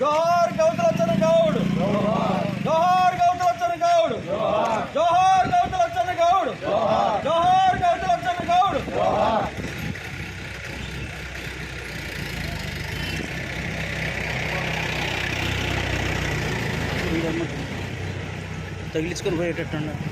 జోహార్ గౌతల వచ్చాను గౌడ్. జోహార్ గౌతల వచ్చాను గౌడ్. జోహార్ గౌతుల వచ్చాను గౌడ్. జోహార్ గౌతల వచ్చాను గౌడ్. తగిలించుకొని పోయేటట్టున్నారు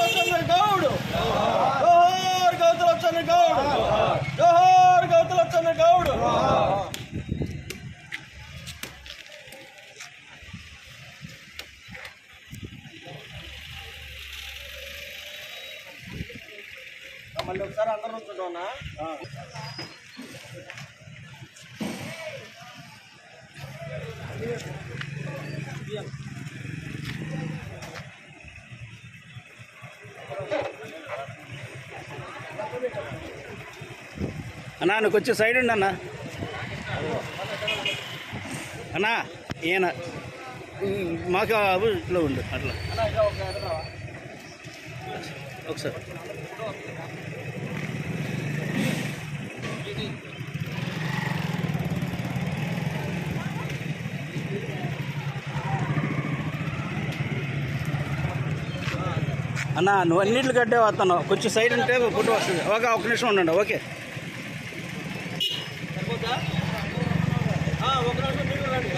గౌతుల చంద్ర గౌడ్. జోహార్ గౌతుల చంద్ర గౌడ్. జోహార్ గౌతుల చంద్ర మళ్ళీ ఒకసారి అందరూ వచ్చుకోనా అన్నా నువ్వు కొంచెం సైడ్ ఉండి అన్న. అన్నా ఈయన మాకు ఇట్లా ఉండు అట్లా. ఒకసారి. అన్న నువ్వు అన్నిట్లు కట్టే వస్తున్నావు. కొంచెం సైడ్ ఉంటే ఫోటో వస్తుంది. ఓకే ఒక నిమిషం ఉండండి ఓకే. ఒక రెండు నీళ్ళు రండి